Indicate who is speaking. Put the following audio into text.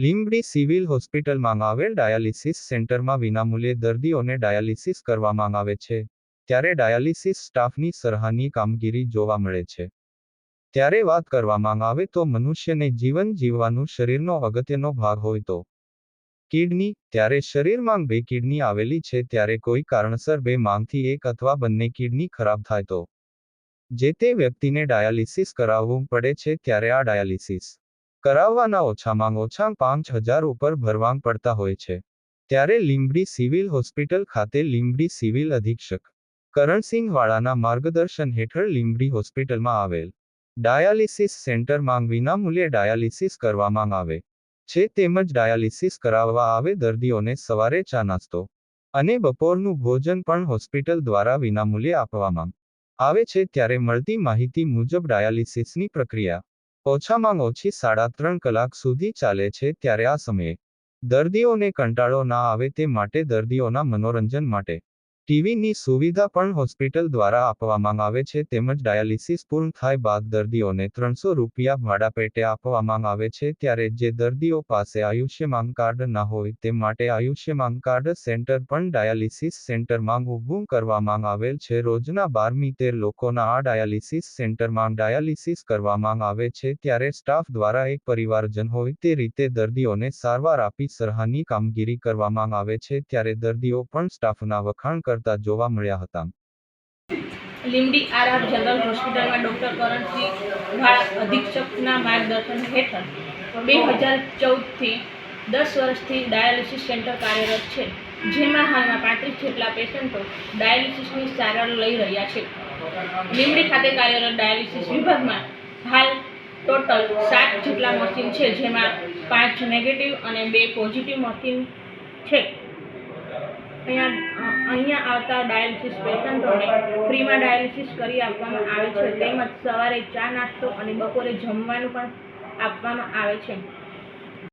Speaker 1: Limbdi civil હોસ્પિટલમાં આવેલ dialysis સેન્ટરમાં વિનામૂલ્યે દર્દીઓને ડાયાલિસિસ કરવામાં આવે છે, ત્યારે ડાયાલિસિસ સ્ટાફની સરાહનીય કામગીરી જોવા મળે છે. ત્યારે વાત કરવામાં આવે તો મનુષ્યને જીવન જીવવાનું શરીરનો અગત્યનો ભાગ હોય તો. કિડની, ત્યારે શરીરમાં બે કિડની આવેલી છે, ત્યારે કોઈ કારણસર બે માંગથી એક અથવા બંને કિડની ખરાબ થાય તો. જે તે વ્યક્તિને ડાયાલિસિસ કરાવવું પડે છે, ત્યારે આ ડાયાલિસિસ કરાવવાના ઓછામાં ઓછા પાંચ હજાર ઉપર ભરવાંગ પડતા હોય છે. ત્યારે લીંબડી સિવિલ હોસ્પિટલ ખાતે લીંબડી સિવિલ અધિક્ષક કરણસિંહ વાળાના માર્ગદર્શન હેઠળ લીંબડી હોસ્પિટલમાં આવેલ ડાયાલિસિસ સેન્ટરમાં વિનામૂલ્યે ડાયાલિસિસ કરવામાં આવે છે. તેમજ ડાયાલિસિસ કરાવવા આવે દર્દીઓને સવારે ચા નાસ્તો અને બપોરનું ભોજન પણ હોસ્પિટલ દ્વારા વિનામૂલ્યે આપવામાં આવે છે. ત્યારે મળતી માહિતી મુજબ ડાયાલિસિસની પ્રક્રિયા ઓછામાં ઓછી સાડા ત્રણ કલાક સુધી ચાલે છે ત્યારે આ સમયે દર્દીઓને કંટાળો ના આવે તે માટે દર્દીઓના મનોરંજન માટે. ટીવીની સુવિધા પણ હોસ્પિટલ દ્વારા આપવામાં આવે છે, તેમજ ડાયાલિસિસ પૂર્ણ થાય બાદ દર્દીઓને ત્રણસો રૂપિયા ભાડા પેટે આપવામાં આવે છે, ત્યારે જે દર્દીઓ પાસે આયુષ્યમાન કાર્ડ ના હોય તે માટે આયુષ્યમાન કાર્ડ સેન્ટર પણ ડાયાલિસિસ સેન્ટરમાં ઊભું કરવામાં આવેલ છે. રોજના બારમી તેર લોકોના આ ડાયાલિસિસ સેન્ટરમાં ડાયાલિસિસ કરવામાં આવે છે, ત્યારે સ્ટાફ દ્વારા એક પરિવારજન હોય તે રીતે દર્દીઓને સારવાર આપી સરાહનીય કામગીરી કરવામાં આવે છે, ત્યારે દર્દીઓ પણ સ્ટાફના વખાણ કરતા જોવા મળ્યા હતા.
Speaker 2: લીમડી આરઆર જનરલ હોસ્પિટલમાં ડૉક્ટર કરણસિંહ અધિક્ષકના માર્ગદર્શન હેઠળ બે હજાર ચૌદથી દસ વર્ષથી ડાયાલિસિસ સેન્ટર કાર્યરત છે, જેમાં હાલમાં પાંત્રીસ જેટલા પેશન્ટો ડાયાલિસિસની સારવાર લઈ રહ્યા છે. લીમડી ખાતે કાર્યરત ડાયાલિસિસ વિભાગમાં હાલ ટોટલ સાત જેટલા મશીન છે, જેમાં પાંચ નેગેટિવ અને બે પોઝિટિવ મશીન છે. અહીંયા અહીંયા આવતા ડાયાલિસિસ પેશન્ટોને ફ્રીમાં ડાયાલિસિસ કરી આપવામાં આવે છે. તેમજ સવારે ચા નાસ્તો અને બપોરે જમવાનું પણ આપવામાં આવે છે.